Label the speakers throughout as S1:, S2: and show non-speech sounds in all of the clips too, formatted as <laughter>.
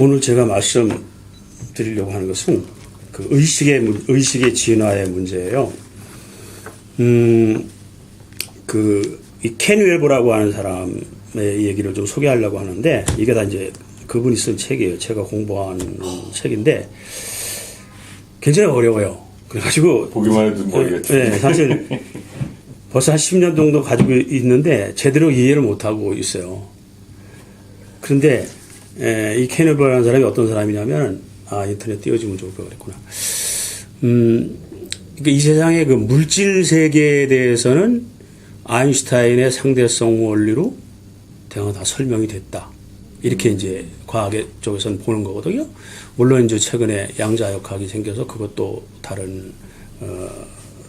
S1: 오늘 제가 말씀드리려고 하는 것은 그 의식의 문- 의식의 진화의 문제예요. 음, 그이 켄웰버라고 하는 사람의 얘기를 좀 소개하려고 하는데 이게 다 이제 그분이 쓴 책이에요. 제가 공부한 책인데 굉장히 어려워요. 그래가지고
S2: 보기만 해도 모르겠죠.
S1: 네, 사실 벌써 한 10년 정도 가지고 있는데 제대로 이해를 못하고 있어요. 그런데 에, 이 케네버라는 사람이 어떤 사람이냐면 아 인터넷 띄워주면 좋을 것 그랬구나. 음, 그러니까 이 세상의 그 물질 세계에 대해서는 아인슈타인의 상대성 원리로 대강 다 설명이 됐다. 이렇게 이제 과학 쪽에서는 보는 거거든요. 물론 이제 최근에 양자역학이 생겨서 그것도 다른 어,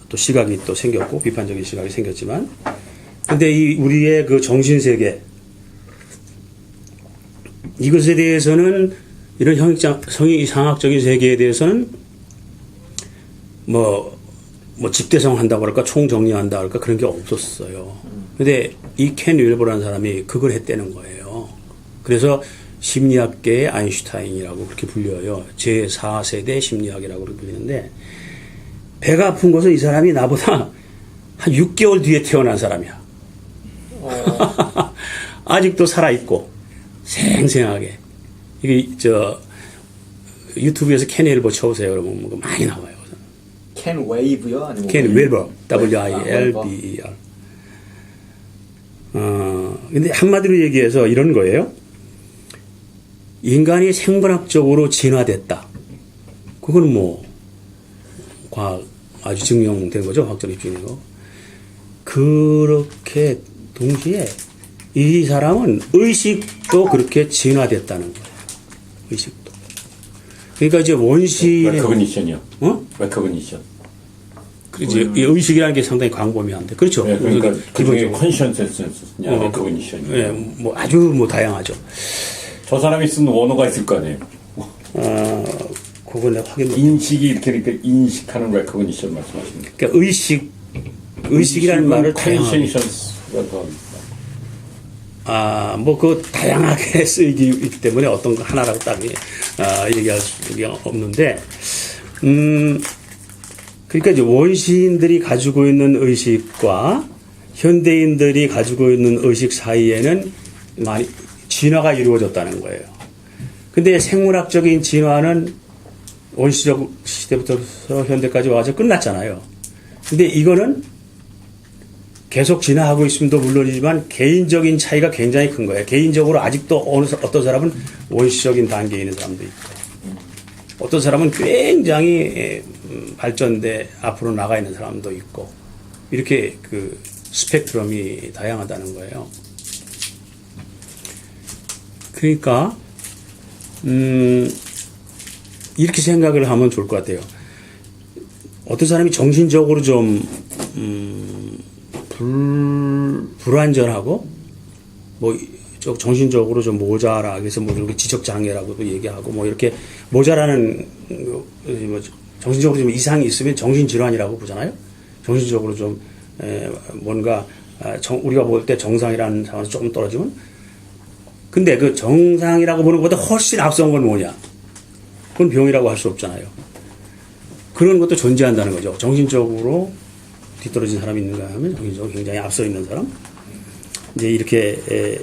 S1: 또 시각이 또 생겼고 비판적인 시각이 생겼지만, 근데 이 우리의 그 정신 세계 이것에 대해서는 이런 형상, 성의 상학적인 세계에 대해서는 뭐, 뭐 집대성 한다고 할까, 총정리한다 할까 그런 게 없었어요. 근데 이켄 윌버라는 사람이 그걸 했다는 거예요. 그래서 심리학계의 아인슈타인이라고 그렇게 불려요. 제4세대 심리학이라고 그렇게 불리는데 배가 아픈 것은 이 사람이 나보다 한 6개월 뒤에 태어난 사람이야. <laughs> 아직도 살아있고 생생하게 이게 저 유튜브에서 켄 윌버 쳐보세요. 그러면 뭐 많이 나와요.
S3: 캔 웨이브요? 아니면
S1: 켄
S3: 웨이브?
S1: 윌버 W I L B E R. 어 근데 한마디로 얘기해서 이런 거예요. 인간이 생물학적으로 진화됐다. 그건 뭐 과학 아주 증명된 거죠. 학적 입증인 거. 그렇게 동시에 이 사람은 의식도 그렇게 진화됐다는 거예요. 의식도. 그러니까 이제 원시인의
S2: 레커그니션이요.
S1: 어?
S2: 레커그니션.
S1: 그지 이 의식이라는 게 상당히 광범위한데 그렇죠.
S2: 네, 그러니까
S1: 기본적으로.
S2: 컨션센스냐
S1: 어,
S2: 레커그니션이.
S1: 예, 뭐 아주 뭐 다양하죠.
S2: 저 사람이 쓴 원어가 있을 거 아니에요.
S1: 어, 그건 내가 확인 못.
S2: 인식이 이렇게 이렇게 인식하는 레커그니션 말씀하시는.
S1: 그러니까 의식 의식이라는 말을
S2: 더
S1: 아, 뭐, 그, 다양하게 <laughs> 쓰이기 때문에 어떤 거 하나라고 딱, 아, 얘기할 수가 없는데, 음, 그러니까 이제 원시인들이 가지고 있는 의식과 현대인들이 가지고 있는 의식 사이에는 많이 진화가 이루어졌다는 거예요. 근데 생물학적인 진화는 원시적 시대부터 현대까지 와서 끝났잖아요. 근데 이거는 계속 진화하고 있음도 물론이지만 개인적인 차이가 굉장히 큰 거예요. 개인적으로 아직도 어느 사- 어떤 사람은 원시적인 단계에 있는 사람도 있고, 어떤 사람은 굉장히 음, 발전돼 앞으로 나가 있는 사람도 있고, 이렇게 그 스펙트럼이 다양하다는 거예요. 그러니까 음, 이렇게 생각을 하면 좋을 것 같아요. 어떤 사람이 정신적으로 좀 음, 불, 불완전하고 뭐 저- 정신적으로 좀 모자라 그래서 뭐 이렇게 지적 장애라고도 얘기하고 뭐 이렇게 모자라는 그, 뭐 정신적으로 좀 이상이 있으면 정신 질환이라고 보잖아요. 정신적으로 좀 에, 뭔가 아, 정- 우리가 볼 때 정상이라는 상황에서 조금 떨어지면 근데 그 정상이라고 보는 것보다 훨씬 앞선 건 뭐냐? 그건 병이라고 할 수 없잖아요. 그런 것도 존재한다는 거죠. 정신적으로 뒤떨어진 사람이 있는가 하면 정신적으로 굉장히 앞서 있는 사람. 이제 이렇게 에,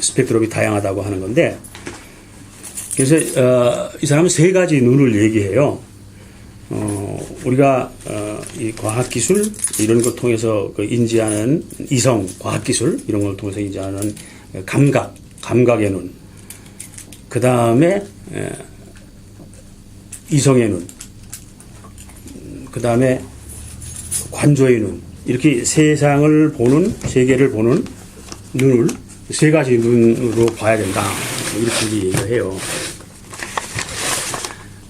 S1: 스펙트럼이 다양하다고 하는 건데 그래서 어, 이 사람은 세 가지 눈을 얘기해요. 어, 우리가 어, 이 과학 기술 이런 걸 통해서 그 인지하는 이성 과학 기술 이런 걸 통해서 인지하는 감각 감각의 눈. 그 다음에 이성의 눈. 그 다음에 관조의 눈. 이렇게 세상을 보는 세계를 보는 눈을 세 가지 눈으로 봐야 된다. 이렇게 얘기를 해요.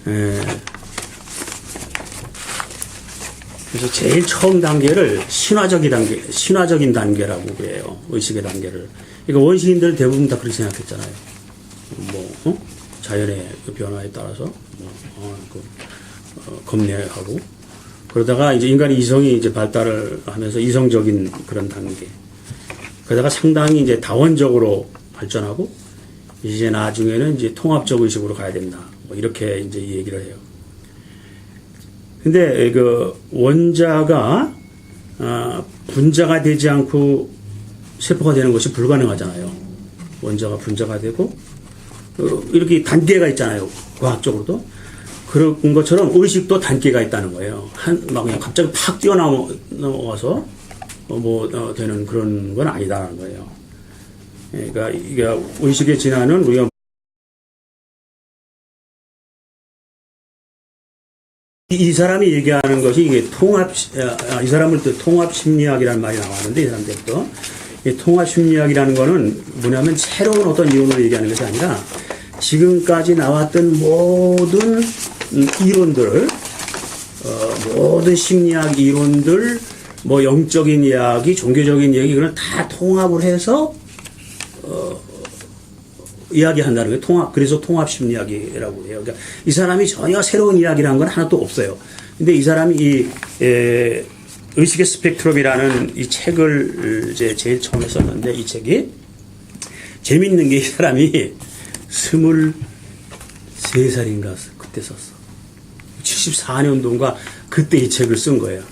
S1: 에, 그래서 제일 처음 단계를 신화적인 단계, 신화적인 단계라고 해요. 의식의 단계를. 그러니까 원시인들 대부분 다 그렇게 생각했잖아요. 뭐, 어? 자연의 그 변화에 따라서, 뭐, 어, 그, 어, 겁내하고. 그러다가 이제 인간의 이성이 이제 발달을 하면서 이성적인 그런 단계. 그러다가 상당히 이제 다원적으로 발전하고, 이제 나중에는 이제 통합적 의식으로 가야 된다. 뭐 이렇게 이제 얘기를 해요. 근데 그 원자가 아, 분자가 되지 않고 세포가 되는 것이 불가능하잖아요. 원자가 분자가 되고 어, 이렇게 단계가 있잖아요. 과학적으로도 그런 것처럼 의식도 단계가 있다는 거예요. 한 막 그냥 갑자기 팍 뛰어넘어서 어, 뭐 어, 되는 그런 건 아니다라는 거예요. 예, 그러니까 이게 의식의 진화는 우리가 이, 이 사람이 얘기하는 것이 이게 통합 아, 이 사람을 또 통합 심리학이라는 말이 나왔는데 이 사람들도 이 통합 심리학이라는 거는 뭐냐면 새로운 어떤 이론을 얘기하는 것이 아니라 지금까지 나왔던 모든 음, 이론들을 어, 모든 심리학 이론들 뭐 영적인 이야기, 종교적인 이야기 이거는 다 통합을 해서 이야기한다는 거예요. 통합. 그래서 통합 심리학이라고 해요. 그러니까 이 사람이 전혀 새로운 이야기라는 건 하나도 없어요. 근데 이 사람이 이 에, 의식의 스펙트럼이라는 이 책을 이제 제일 처음에 썼는데 이 책이 재밌는 게 이 사람이 스물 세 살인가 그때 썼어. 74년도인가 그때 이 책을 쓴 거예요.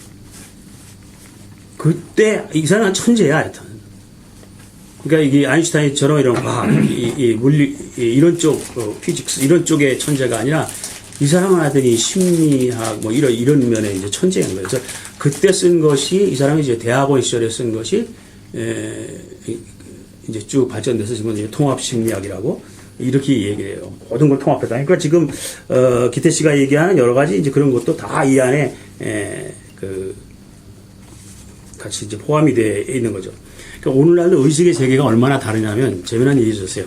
S1: 그때 이 사람은 천재야 하여튼. 그러니까 이게 아인슈타인처럼 이런 과학, 이, 이 물리, 이 이런 쪽, 어, 피직스, 이런 쪽의 천재가 아니라 이 사람은 하더니 심리학, 뭐 이런, 이런 면에 이제 천재인 거예요. 그래서 그때 쓴 것이, 이 사람이 이제 대학원 시절에 쓴 것이, 에, 이- 이제 쭉 발전돼서 지금 통합 심리학이라고 이렇게 얘기를 해요. 모든 걸 통합했다. 그러니까 지금, 어, 기태 씨가 얘기하는 여러 가지 이제 그런 것도 다 이 안에, 에, 그, 같이 이제 포함이 되어 있는 거죠. 그러니까 오늘날도 의식의 세계가 얼마나 다르냐면 재미난 일이 있었어요.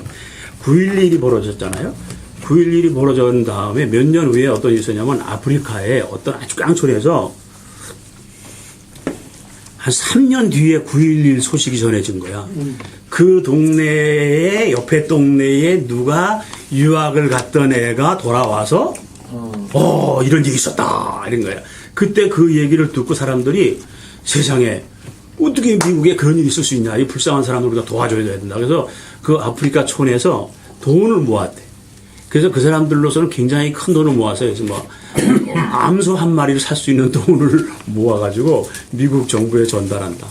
S1: 9.11이 벌어졌잖아요. 9.11이 벌어진 다음에 몇 년 후에 어떤 일이 있었냐면 아프리카에 어떤 아주 깡촌에서 한 3년 뒤에 9.11 소식이 전해진 거야. 그 동네에, 옆에 동네에 누가 유학을 갔던 애가 돌아와서 어, 이런 일이 있었다. 이런 거야. 그때 그 얘기를 듣고 사람들이 세상에 어떻게 미국에 그런 일이 있을 수 있냐. 이 불쌍한 사람을 우리가 도와줘야 된다. 그래서 그 아프리카 촌에서 돈을 모았대. 그래서 그 사람들로서는 굉장히 큰 돈을 모아서 그래서 뭐 암소 한 마리를 살 수 있는 돈을 <laughs> 모아가지고 미국 정부에 전달한다.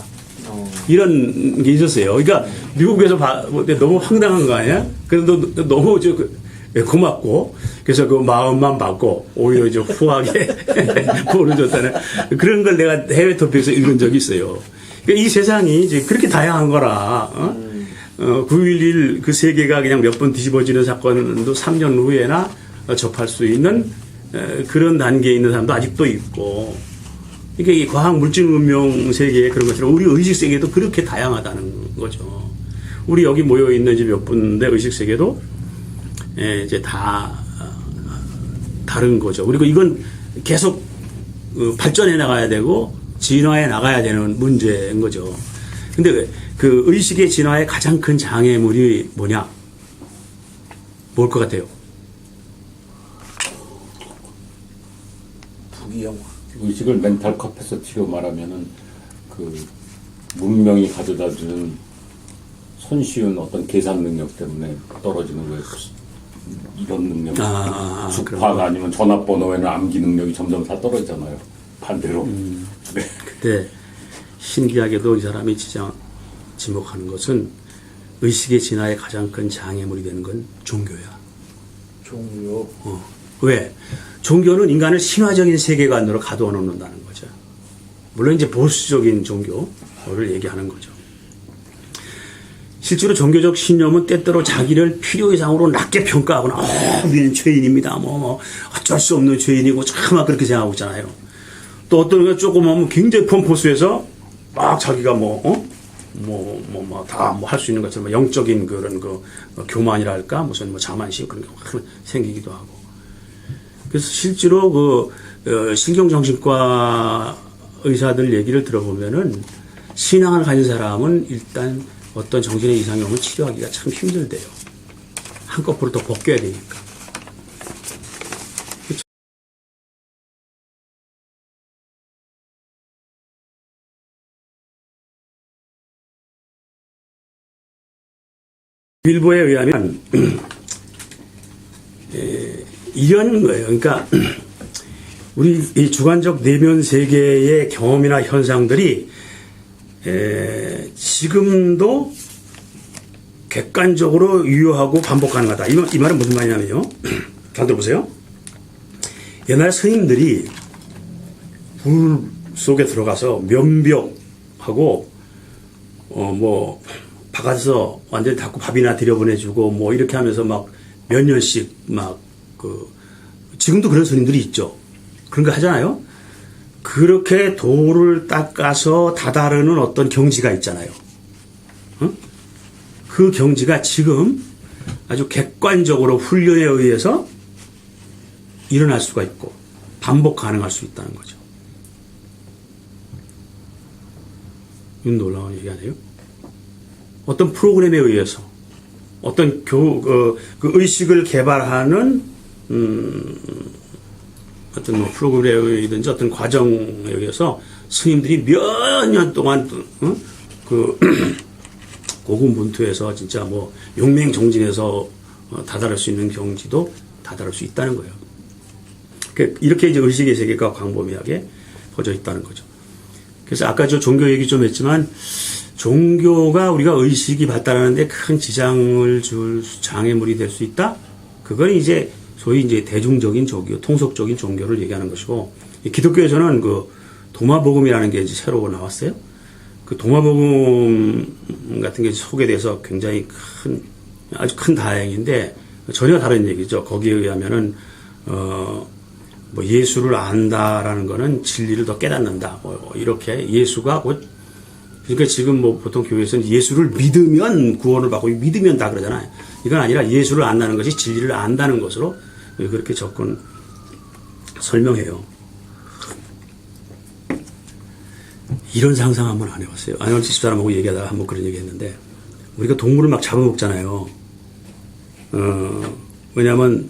S1: 이런 게 있었어요. 그러니까 미국에서 봐, 볼때 너무 황당한 거 아니야? 그래서 너, 너무 저, 그, 예, 고맙고 그래서 그 마음만 받고 오히려 이제 후하게 <laughs> 보내줬다는 그런 걸 내가 해외 토픽에서 읽은 적이 있어요. 그러니까 이 세상이 이제 그렇게 다양한 거라. 어? 어, 9.11 그 세계가 그냥 몇 번 뒤집어지는 사건도 3년 후에나 어, 접할 수 있는 에, 그런 단계에 있는 사람도 아직도 있고 그러니까 이 과학 물질 문명 세계에 그런 것처럼 우리 의식 세계도 그렇게 다양하다는 거죠. 우리 여기 모여 있는 이제 몇 분의 의식 세계도 예, 이제 다 어, 다른 거죠. 그리고 이건 계속 어, 발전해 나가야 되고 진화해 나가야 되는 문제인 거죠. 근데 그 의식의 진화의 가장 큰 장애물이 뭐냐? 뭘 것 같아요?
S3: 부귀영화.
S2: 의식을 멘탈 커패서티로 말하면은 그 문명이 가져다 주는 손쉬운 어떤 계산 능력 때문에 떨어지는 거예요. 이런 능력,
S1: 아, 아, 아,
S2: 주파가 아 니면 전화번호에는 암기 능력이 점점 다 떨어지잖아요. 반대로.
S1: 음. <laughs>
S2: 네.
S1: 그때 신기하게도 이 사람이 지정, 지목하는 것은 의식의 진화의 가장 큰 장애물이 되는 건 종교야.
S3: 종료.
S1: 어. 왜? 종교는 인간을 신화적인 세계관으로 가두어 놓는다는 거죠. 물론 이제 보수적인 종교를 얘기하는 거죠. 실제로 종교적 신념은 때때로 자기를 필요 이상으로 낮게 평가하거나, 어, 우리는 죄인입니다. 뭐, 뭐, 어쩔 수 없는 죄인이고, 차마 그렇게 생각하고 있잖아요. 또 어떤 게 조금 하면 굉장히 펌포스해서 막 자기가 뭐, 어? 뭐, 뭐, 뭐, 다 뭐 할 수 있는 것처럼 영적인 그런 그 어, 교만이랄까, 무슨 뭐 자만심 그런 게 확 생기기도 하고. 그래서 실제로 그, 어, 신경정신과 의사들 얘기를 들어보면은 신앙을 가진 사람은 일단 어떤 정신의 이상이 오면 치료하기가 참 힘들대요. 한꺼풀로 더 벗겨야 되니까. 빌보에 의하면 에, <clears throat> 이런 거예요. 그러니까 <clears throat> 우리 이 주관적 내면 세계의 경험이나 현상들이 에, 지금도 객관적으로 유효하고 반복 가능하다. 이, 말- 이 말은 무슨 말이냐면요. <clears throat> 잘 들어보세요. 옛날 스님들이 불 속에 들어가서 면벽하고 어 뭐 바깥에서 완전히 닫고 밥이나 들여보내주고 뭐 이렇게 하면서 막 몇 년씩 막 그 지금도 그런 스님들이 있죠. 그런 거 하잖아요. 그렇게 돌을 닦아서 다다르는 어떤 경지가 있잖아요. 어? 그 경지가 지금 아주 객관적으로 훈련에 의해서 일어날 수가 있고 반복 가능할 수 있다는 거죠. 이건 놀라운 얘기 아니에요? 어떤 프로그램에 의해서 어떤 교, 그, 그 의식을 개발하는, 음, 어떤 뭐 프로그램이든지 어떤 과정에 의해서 스님들이 몇 년 동안, 어? 그, <clears throat> 고군분투해서 진짜 뭐 용맹정진해서 어, 다다를 수 있는 경지도 다다를 수 있다는 거예요. 그- 이렇게 이제 의식의 세계가 광범위하게 퍼져 있다는 거죠. 그래서 아까 저 종교 얘기 좀 했지만 종교가 우리가 의식이 발달하는데 큰 지장을 줄 장애물이 될 수 있다? 그건 이제 소위 이제 대중적인 종교, 통속적인 종교를 얘기하는 것이고 이 기독교에서는 그 도마복음이라는 게 이제 새로 나왔어요. 그 도마복음 같은 게 소개돼서 굉장히 큰 아주 큰 다행인데 전혀 다른 얘기죠. 거기에 의하면은 어, 뭐 예수를 안다라는 거는 진리를 더 깨닫는다. 뭐 이렇게 예수가 곧 그러니까 지금 뭐 보통 교회에서는 예수를 믿으면 구원을 받고 믿으면 다 그러잖아요. 이건 아니라 예수를 안다는 것이 진리를 안다는 것으로 그렇게 접근 설명해요. 이런 상상 한번 안 해봤어요. 아니, 집사람하고 얘기하다가 한번 그런 얘기 했는데, 우리가 동물을 막 잡아먹잖아요. 어, 왜냐면,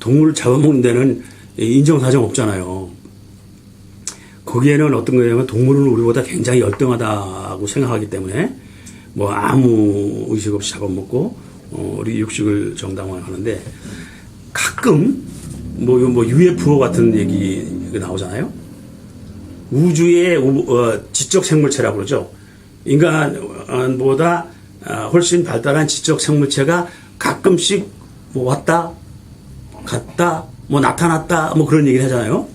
S1: 동물을 잡아먹는 데는 인정사정 없잖아요. 거기에는 어떤 거냐면 동물은 우리보다 굉장히 열등하다고 생각하기 때문에 뭐 아무 의식 없이 잡아먹고 어, 우리 육식을 정당화하는데 가끔 뭐, 요- 뭐 UFO 같은 얘기가 나오잖아요. 우주의 우- 어, 지적 생물체라고 그러죠. 인간보다 아, 훨씬 발달한 지적 생물체가 가끔씩 뭐 왔다 갔다 뭐 나타났다 뭐 그런 얘기를 하잖아요.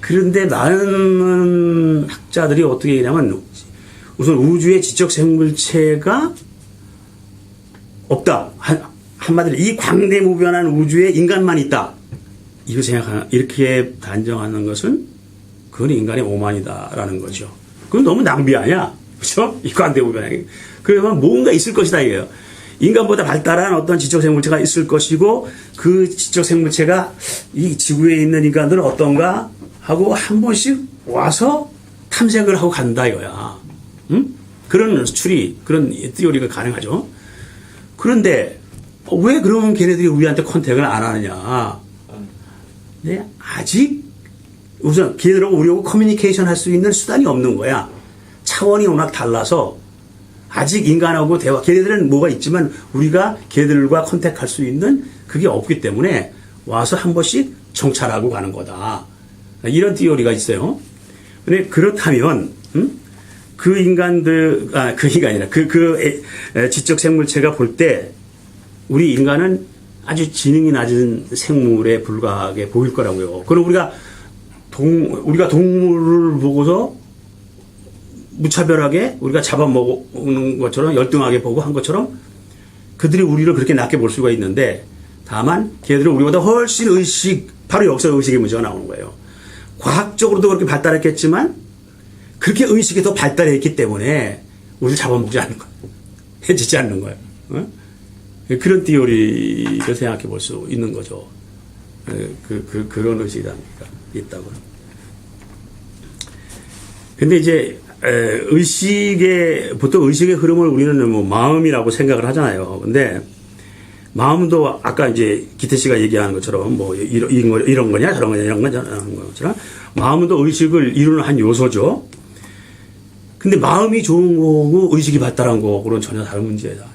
S1: 그런데 많은 학자들이 어떻게 얘기냐면 우선 우주의 지적 생물체가 없다. 한, 한마디로 이 광대무변한 우주에 인간만 있다. 이거 생각하는 이렇게 단정하는 것은 그건 인간의 오만이다라는 거죠. 그건 너무 낭비 아니야. 그렇죠? 이 광대무변한 그러면 뭔가 있을 것이다 이거예요. 인간보다 발달한 어떤 지적 생물체가 있을 것이고 그 지적 생물체가 이 지구에 있는 인간들은 어떤가 하고 한 번씩 와서 탐색을 하고 간다 이거야. 응? 그런 추리, 그런 띠오리가 가능하죠. 그런데 왜 그러면 걔네들이 우리한테 컨택을 안 하느냐? 네, 아직 우선 걔들하고 우리하고 커뮤니케이션 할 수 있는 수단이 없는 거야. 차원이 워낙 달라서 아직 인간하고 대화, 걔네들은 뭐가 있지만 우리가 걔들과 컨택할 수 있는 그게 없기 때문에 와서 한 번씩 정찰하고 가는 거다. 이런 티오리가 있어요. 근데 그렇다면, 음? 그 인간들, 아, 그 인간이 아니라 그, 그 지적 생물체가 볼 때 우리 인간은 아주 지능이 낮은 생물에 불과하게 보일 거라고요. 그럼 우리가 동, 우리가 동물을 보고서 무차별하게 우리가 잡아먹는 것처럼 열등하게 보고 한 것처럼 그들이 우리를 그렇게 낮게 볼 수가 있는데 다만 걔들은 우리보다 훨씬 의식, 바로 여기서 의식의 문제가 나오는 거예요. 과학적으로도 그렇게 발달했겠지만 그렇게 의식이 더 발달해 있기 때문에 우리를 잡아먹지 않는 거예요. 해지지 않는 거예요. 어? 그런 띠오리를 생각해 볼 수 있는 거죠. 에, 그, 그, 그런 의식이 있다고. 근데 이제 에, 의식의 보통 의식의 흐름을 우리는 뭐 마음이라고 생각을 하잖아요. 근데 마음도 아까 이제 기태 씨가 얘기하는 것처럼 뭐 이런, 이런 거냐 저런 거냐 이런 거냐 이런 것처럼 마음도 의식을 이루는 한 요소죠. 근데 마음이 좋은 거고 의식이 발달한 거고는 전혀 다른 문제다.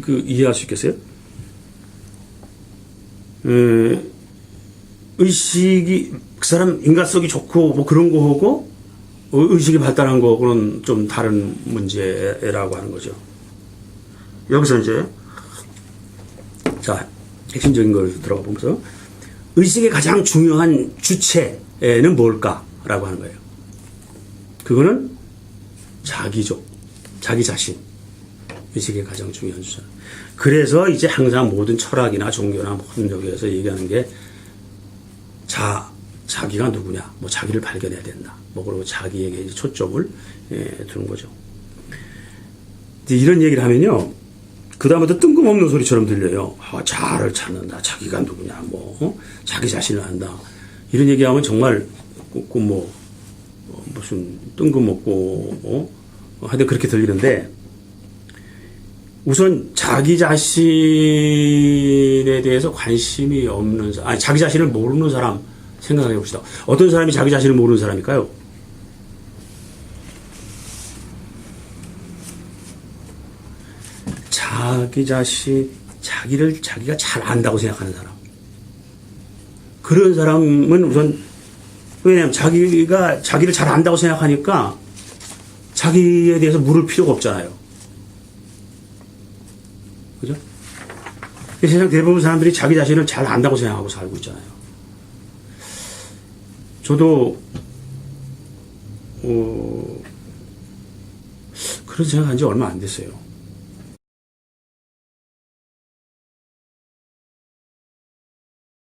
S1: 그 이해할 수 있겠어요? 에, 의식이 그 사람 인간성이 좋고 뭐 그런 거하고 어, 의식이 발달한 거하고는 좀 다른 문제라고 하는 거죠. 여기서 이제 자 핵심적인 걸 들어가 보면서 의식의 가장 중요한 주체는 뭘까라고 하는 거예요. 그거는 자기죠. 자기 자신. 의식의 가장 중요한 주체. 그래서 이제 항상 모든 철학이나 종교나 모든 여기에서 얘기하는 게 자, 자기가 누구냐, 뭐 자기를 발견해야 된다. 뭐 그리고 자기에게 초점을 예, 두는 거죠. 이런 얘기를 하면요. 그다음부터 뜬금없는 소리처럼 들려요. 아, 자아를 찾는다. 자기가 누구냐. 뭐 어? 자기 자신을 안다. 이런 얘기하면 정말 그, 그 뭐, 어, 무슨 뜬금없고 어? 하여튼 그렇게 들리는데 우선 자기 자신에 대해서 관심이 없는 아니 자기 자신을 모르는 사람 생각해 봅시다. 어떤 사람이 자기 자신을 모르는 사람일까요? 자기 자신, 자기를 자기가 잘 안다고 생각하는 사람. 그런 사람은 우선, 왜냐하면 자기가 자기를 잘 안다고 생각하니까 자기에 대해서 물을 필요가 없잖아요. 그죠? 세상 대부분 사람들이 자기 자신을 잘 안다고 생각하고 살고 있잖아요. 저도, 어, 그런 생각한 지 얼마 안 됐어요.